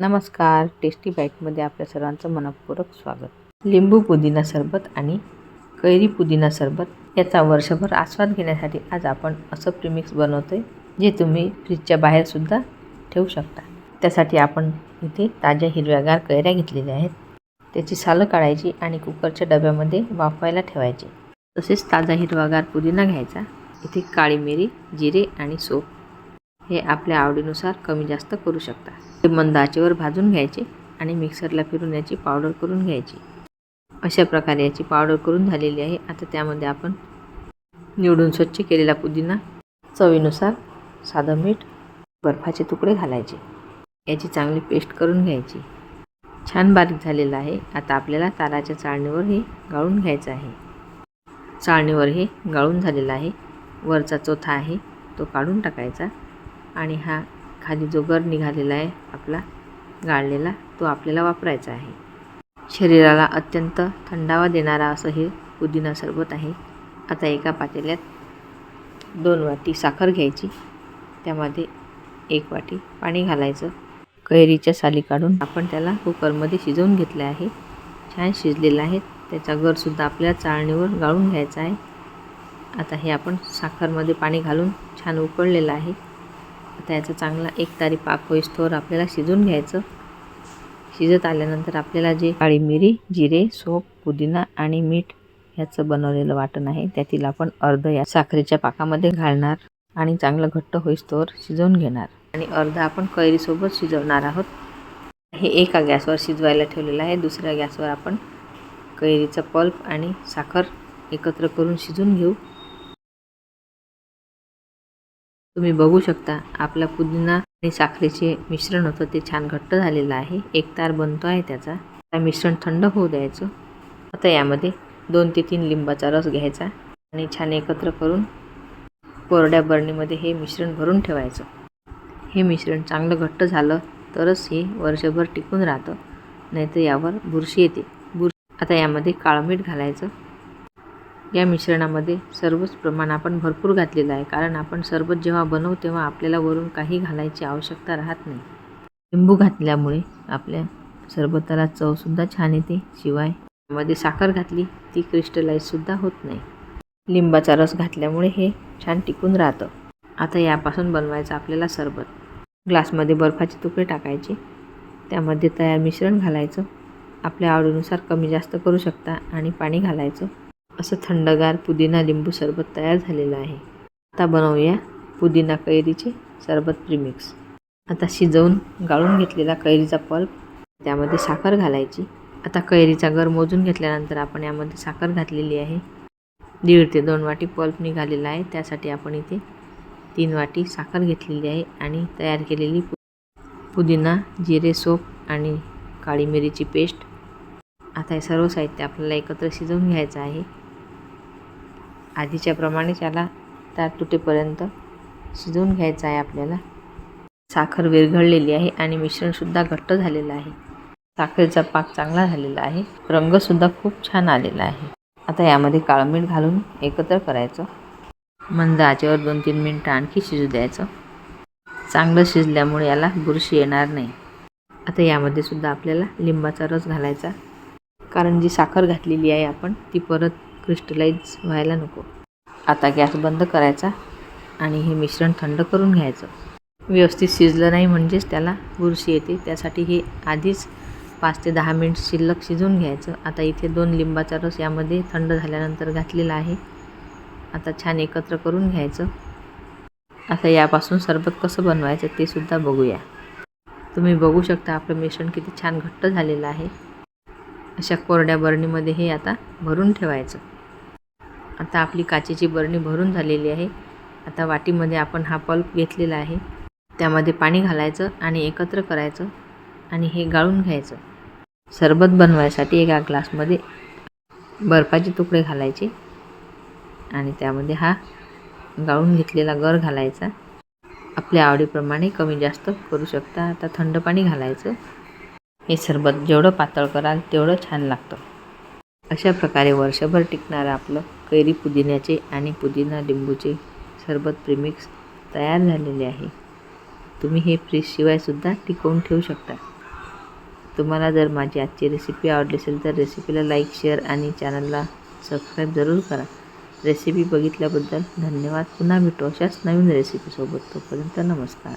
नमस्कार टेस्टी बाईटमध्ये आपल्या सर्वांचं मनपूर्वक स्वागत. लिंबू पुदिना सरबत आणि कैरी पुदिना सरबत याचा वर्षभर आस्वाद घेण्यासाठी आज आपण असं प्रीमिक्स बनवतो आहे जे तुम्ही फ्रीजच्या बाहेरसुद्धा ठेवू शकता. त्यासाठी आपण इथे ताज्या हिरव्यागार कैऱ्या घेतलेल्या आहेत. त्याची सालं काढायची आणि कुकरच्या डब्यामध्ये वाफवायला ठेवायची. तसेच ताजा हिरवागार पुदिना घ्यायचा. इथे काळी मिरी जिरे आणि सोप हे आपल्या आवडीनुसार कमी जास्त करू शकता. ते मंद आचेवर भाजून घ्यायचे आणि मिक्सरला फिरून याची पावडर करून घ्यायची. अशा प्रकारे याची पावडर करून झालेली आहे. आता त्यामध्ये आपण निवडून स्वच्छ केलेला पुदिना चवीनुसार साधं मीठ बर्फाचे तुकडे घालायचे. याची चांगली पेस्ट करून घ्यायची. छान बारीक झालेलं आहे. आता आपल्याला ताराच्या चाळणीवर हे गाळून घ्यायचं आहे. चाळणीवर हे गाळून झालेलं आहे. वरचा चोथा आहे तो काढून टाकायचा. आणि हा खाली जो गर निघालेला आहे आपला गाळलेला तो आपल्याला वापरायचा आहे. शरीराला अत्यंत थंडावा देणारा असं हे पुदिना सरबत आहे. आता एका पातेल्यात दोन वाटी साखर घ्यायची. त्यामध्ये एक वाटी पाणी घालायचं. कैरीच्या साली काढून आपण त्याला कुकरमध्ये शिजवून घेतले आहे. छान शिजलेलं आहे त्याचा गरसुद्धा आपल्या चाळणीवर गाळून घ्यायचा आहे. आता हे आपण साखरमध्ये पाणी घालून छान उकळलेलं आहे. आता याचा चांगला एक तारी पाक होईस्तोवर आपल्याला शिजून घ्यायचं. शिजत आल्यानंतर आपल्याला जे काळी मिरी जिरे सोप पुदिना आणि मीठ ह्याचं बनवलेलं वाटण आहे त्यातील आपण अर्ध या साखरेच्या पाकामध्ये घालणार आणि चांगलं घट्ट होईस्तोवर शिजवून घेणार. आणि अर्ध आपण कैरीसोबत शिजवणार आहोत. हे एका गॅसवर शिजवायला ठेवलेलं आहे. दुसऱ्या गॅसवर आपण कैरीचा पल्प आणि साखर एकत्र करून शिजून घेऊ. तुम्ही बघू शकता आपला पुदिना आणि साखरेचे मिश्रण होतं ते छान घट्ट झालेलं आहे. एक तार बनतो आहे त्याचा. आता मिश्रण थंड होऊ द्यायचं. आता यामध्ये दोन ते तीन लिंबाचा रस घ्यायचा आणि छान एकत्र करून कोरड्या बरणीमध्ये हे मिश्रण भरून ठेवायचं. हे मिश्रण चांगलं घट्ट झालं तरच हे वर्षभर टिकून राहतं. नाहीतर यावर बुरशी येते. बुर आता यामध्ये काळमीठ घालायचं. या मिश्रणामध्ये सर्वच प्रमाण आपण भरपूर घातलेलं आहे. कारण आपण सरबत जेव्हा बनवू तेव्हा आपल्याला वरून काही घालायची आवश्यकता राहत नाही. लिंबू घातल्यामुळे आपल्या सरबताला चवसुद्धा छान येते. शिवायमध्ये साखर घातली ती क्रिस्टलाइजसुद्धा होत नाही. लिंबाचा रस घातल्यामुळे हे छान टिकून राहतं. आता यापासून बनवायचं आपल्याला सरबत. ग्लासमध्ये बर्फाचे तुकडे टाकायचे. त्यामध्ये तयार मिश्रण घालायचं. आपल्या आवडीनुसार कमी जास्त करू शकता आणि पाणी घालायचं. असं थंडगार पुदिना लिंबू सरबत तयार झालेलं आहे. आता बनवूया पुदिना कैरीचे सरबत प्रीमिक्स आता शिजवून गाळून घेतलेला कैरीचा पल्प त्यामध्ये साखर घालायची. आता कैरीचा गर मोजून घेतल्यानंतर आपण यामध्ये साखर घातलेली आहे. दीड ते दोन वाटी पल्प निघालेला आहे. त्यासाठी आपण इथे तीन वाटी साखर घेतलेली आहे आणि तयार केलेली पुदिना जिरे सोप आणि काळी मिरीची पेस्ट. आता हे सर्व साहित्य आपल्याला एकत्र शिजवून घ्यायचं आहे. आधीच्याप्रमाणेच याला तार तुटेपर्यंत शिजवून घ्यायचं आहे आपल्याला. साखर विरघळलेली आहे आणि मिश्रणसुद्धा घट्ट झालेलं आहे. साखरेचा पाक चांगला झालेला आहे. रंगसुद्धा खूप छान आलेला आहे. आता यामध्ये काळं मीठ घालून एकत्र करायचं. मंद आचेवर दोन तीन मिनटं आणखी शिजू द्यायचं. चांगलं शिजल्यामुळे याला बुरशी येणार नाही. आता यामध्ये सुद्धा आपल्याला लिंबाचा रस घालायचा. कारण जी साखर घातलेली आहे आपण ती परत क्रिस्टलाइज व्हायला नको. आता गॅस बंद करायचा आणि हे मिश्रण थंड करून घ्यायचं. व्यवस्थित शिजलं नाही म्हणजेच त्याला बुरशी येते. त्यासाठी हे आधीच पाच ते दहा मिनिट शिल्लक शिजवून घ्यायचं. आता इथे दोन लिंबाचा रस यामध्ये थंड झाल्यानंतर घातलेला आहे. आता छान एकत्र करून घ्यायचं. आता यापासून सरबत कसं बनवायचं ते सुद्धा बघूया. तुम्ही बघू शकता आपलं मिश्रण किती छान घट्ट झालेलं आहे. अशा कोरड्या बरणीमध्ये हे आता भरून ठेवायचं. आता आपली काचेची बरणी भरून झालेली आहे. आता वाटीमध्ये आपण हा पल्प घेतलेला आहे. त्यामध्ये पाणी घालायचं आणि एकत्र करायचं आणि हे गाळून घ्यायचं. सरबत बनवायसाठी एका ग्लासमध्ये बर्फाचे तुकडे घालायचे आणि त्यामध्ये हा गाळून घेतलेला गर घालायचा. आपल्या आवडीप्रमाणे कमी जास्त करू शकता. आता थंड पाणी घालायचं. हे सरबत जेवढं पातळ कराल तेवढं छान लागतं. अशा प्रकारे वर्षभर टिकणारं आपलं कैरी पुदिन्याचे आणि पुदिना लिंबूचे सरबत प्रीमिक्स तयार झालेले आहे. तुम्ही हे फ्रीजशिवायसुद्धा टिकवून ठेवू शकता. तुम्हाला जर माझी आजची रेसिपी आवडली असेल तर रेसिपीला लाईक शेअर आणि चॅनलला सबस्क्राईब जरूर करा. रेसिपी बघितल्याबद्दल धन्यवाद. पुन्हा भेटू अशाच नवीन रेसिपीसोबत तोपर्यंत नमस्कार.